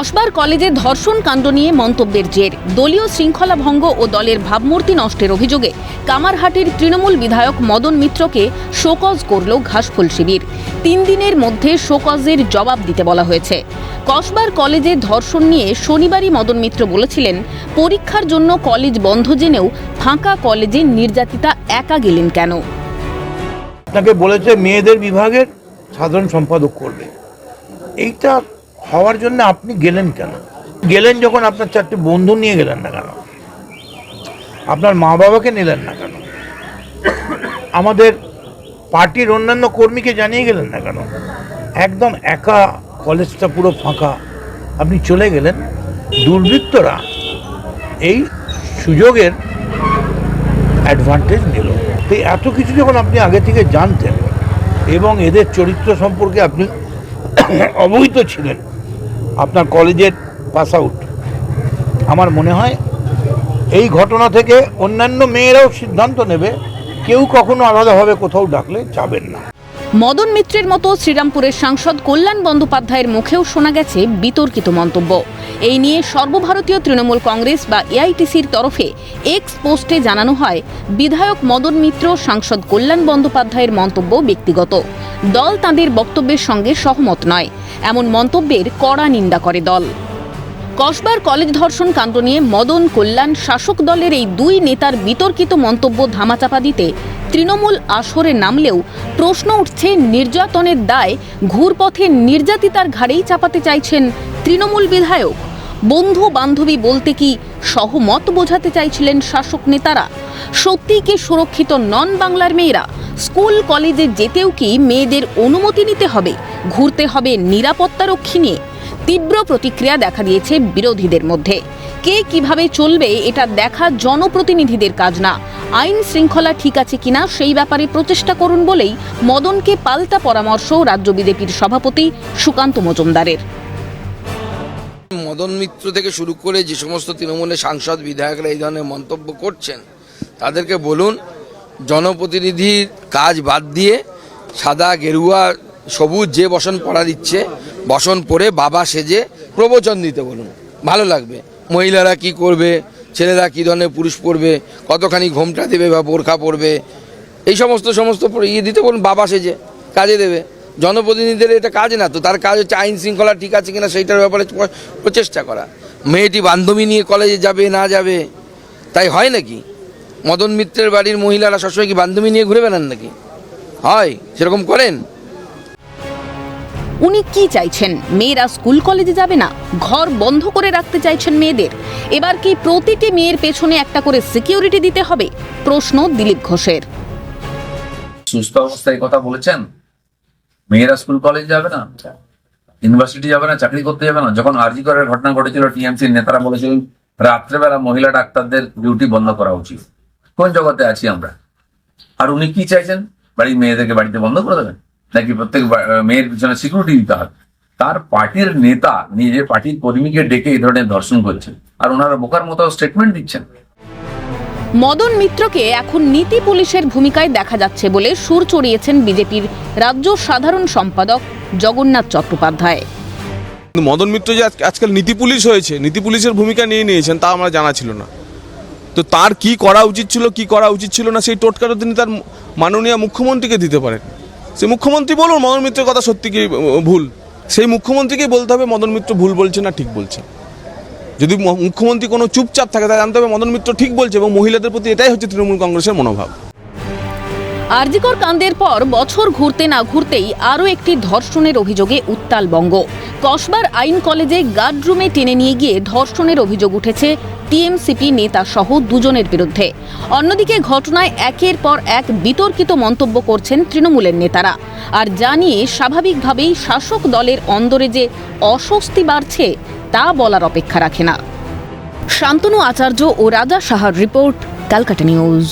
কসবার কলেজে ধর্ষণ কাণ্ড নিয়ে মন্তব্যের জের। দলীয় শৃঙ্খলা ভঙ্গ ও দলের ভাবমূর্তি নষ্টের অভিযোগে কামারহাটির তৃণমূল বিধায়ক মদন মিত্রকে শোকজ করল ঘাসফুল শিবির। তিন দিনের মধ্যে শোকজের জবাব দিতে বলা হয়েছে। কসবার কলেজে ধর্ষণ নিয়ে শনিবারই মদন মিত্র বলেছিলেন, পরীক্ষার জন্য কলেজ বন্ধ জেনেও ফাঁকা কলেজে নির্যাতিতা একা গেলেন কেন? তাকে বলেছে মেয়েদের বিভাগের সাধারণ সম্পাদক করবে। এইটা হওয়ার জন্য আপনি গেলেন কেন? গেলেন যখন আপনার চারটি বন্ধু নিয়ে গেলেন না কেন? আপনার মা বাবাকে নিলেন না কেন? আমাদের পার্টির অন্যান্য কর্মীকে জানিয়ে গেলেন না কেন? একদম একা, কলেজটা পুরো ফাঁকা। আপনি চলে গেলেন। দুর্বৃত্তরা এই সুযোগের অ্যাডভান্টেজ নিল। তো এত কিছু যখন আপনি আগে থেকে জানতেন এবং এদের চরিত্র সম্পর্কে আপনি অবহিত ছিলেন আপনার কলেজের পাস আউট। আমার মনে হয় এই ঘটনা থেকে অন্যান্য মেয়েরাও সিদ্ধান্ত নেবে, কেউ কখনো আলাদাভাবে কোথাও ডাকলে যাবেন না। মদন মিত্রের মতো শ্রীরামপুরের সাংসদ কল্যাণ বন্দ্যোপাধ্যায়ের মুখেও শোনা গেছে বিতর্কিত মন্তব্য। এই নিয়ে সর্বভারতীয় তৃণমূল কংগ্রেস বা এআইটিসির তরফে এক্স পোস্টে জানানো হয়, বিধায়ক মদন মিত্র সাংসদ কল্যাণ বন্দ্যোপাধ্যায়ের মন্তব্য ব্যক্তিগত। দল তাঁদের বক্তব্যের সঙ্গে সহমত নয়। এমন মন্তব্যের কড়া নিন্দা করে দল। কসবার কলেজ ধর্ষণ কাণ্ড নিয়ে মদন কল্যাণ শাসক দলের এই দুই নেতার বিতর্কিত মন্তব্য ধামাচাপা দিতে তৃণমূল আসরে নামলেও প্রশ্ন উঠছে নির্যাতনের দায় ঘুরপথে নির্যাতিতার ঘাড়েই চাপাতে চাইছেন তৃণমূল বিধায়ক বন্ধু বান্ধবী বলতে কি সহমত বোঝাতে চাইছিলেন শাসক নেতারা? সত্যিই কি সুরক্ষিত নন বাংলার মেয়েরা? স্কুল, কলেজে যেতেও কি মেয়েদের অনুমতি নিতে হবে? ঘুরতে হবে নিরাপত্তারক্ষী নিয়ে? তীব্র প্রতিক্রিয়া দেখা দিয়েছে বিরোধীদের মধ্যে। কে কীভাবে চলবে এটা দেখা জনপ্রতিনিধিদের কাজ না। আইন শৃঙ্খলা ঠিক আছে কিনা সেই ব্যাপারে প্রচেষ্টা করুন বলেই মদনকে পাল্টা পরামর্শ রাজ্য বিজেপির সভাপতি সুকান্ত মজুমদারের। মদন মিত্র থেকে শুরু করে যে সমস্ত তৃণমূলের সাংসদ, বিধায়করা এই ধরনের মন্তব্য করছেন, তাদেরকে বলুন জনপ্রতিনিধির কাজ বাদ দিয়ে সাদা, গেরুয়া, সবুজ যে বসন পড়া দিচ্ছে, বসন পরে বাবা সেজে প্রবচন দিতে বলুন। ভালো লাগবে। মহিলারা কি করবে? ছেলেরা কী ধরনের পুরুষ পরবে? কতখানি ঘোমটা দেবে বা বোরখা পরবে? এই সমস্ত সমস্ত ইয়ে দিতে বলুন, বাবা সেজে কাজে দেবে। জনপ্রতিনিধিদের এটা কাজ না তো তার কাজ হচ্ছে আইন শৃঙ্খলা ঠিক আছে কিনা সেইটার ব্যাপারে প্রচেষ্টা করা। মেয়েটি বান্ধবী নিয়ে কলেজে যাবে না যাবে তাই হয় নাকি? মদন মিত্রের বাড়ির মহিলারা সবসময় কি বান্ধবী নিয়ে ঘুরে বেড়ান নাকি? হয় সেরকম করেন? উনি কি চাইছেন? মেয়েরা স্কুল কলেজে যাবে না? ঘর বন্ধ করে রাখতে চাইছেন মেয়েদের? এবার কি প্রতিটি মেয়ের পেছনে একটা করে সিকিউরিটি দিতে হবে? প্রশ্ন দিলীপ ঘোষের। সুস্থ অবস্থায় কথা বলেছেন? মেয়েরা স্কুল কলেজ যাবে না? ইউনিভার্সিটি যাবে না? চাকরি করতে যাবে না? যখন আরজি করার ঘটনা ঘটেছিল টিএমসির নেতারা বলেছিলেন রাত্রেবেলা মহিলা ডাক্তারদের ডিউটি বন্ধ করা উচিত। কোন জগতে আছি আমরা? আর উনি কি চাইছেন? বাড়ির মেয়েদেরকে বাড়িতে বন্ধ করে দেবেন? নাকি প্রত্যেক মেয়ের পিছনে সিকিউরিটি দিতে হবে? তার পার্টির নেতা, নিজের পার্টির কর্মীকে ডেকে এই ধরনের ধর্ষণ করছেন। আর ওনারা বোকার মতো স্টেটমেন্ট দিচ্ছেন। মদন মিত্রকে এখন নীতি পুলিশের ভূমিকায় দেখা যাচ্ছে বলে সুর চড়িয়েছেন বিজেপির রাজ্য সাধারণ সম্পাদক জগন্নাথ চট্টোপাধ্যায়। মদন মিত্র যে আজ- আজকাল নীতি পুলিশ হয়েছে, নীতি পুলিশের ভূমিকা নিয়ে নিয়েছেন, তা আমার জানা ছিল না। তো তার কি করা উচিত ছিল, কি করা উচিত ছিল না, সেই টোটকাটা তিনি তার মাননীয় মুখ্যমন্ত্রীকে দিতে পারেন। সে মুখ্যমন্ত্রী বলুন মদন মিত্রের কথা সত্যি কি ভুল? সেই মুখ্যমন্ত্রীকেই বলতে হবে মদন মিত্র ভুল বলছে না ঠিক বলছে। যদি মুখ্যমন্ত্রী কোনো চুপচাপ থাকে, তাহলে জানতে হবে মদন মিত্র ঠিক বলছে এবং মহিলাদের প্রতি এটাই হচ্ছে তৃণমূল কংগ্রেসের মনোভাব। আরজিকর কাণ্ডের পর বছর ঘুরতে না ঘুরতেই আরও একটি ধর্ষণের অভিযোগে উত্তাল বঙ্গ কসবার আইন কলেজে গার্ডরুমে টেনে নিয়ে গিয়ে ধর্ষণের অভিযোগ উঠেছে টিএমসিপি নেতা সহ দুজনের বিরুদ্ধে। অন্যদিকে ঘটনায় একের পর এক বিতর্কিত মন্তব্য করছেন তৃণমূলের নেতারা। আর জানিয়ে স্বাভাবিকভাবেই শাসক দলের অন্দরে যে অস্বস্তি বাড়ছে, তা বলার অপেক্ষা রাখে না। শান্তনু আচার্য ও রাজা সাহার রিপোর্ট, ক্যালকাটা নিউজ।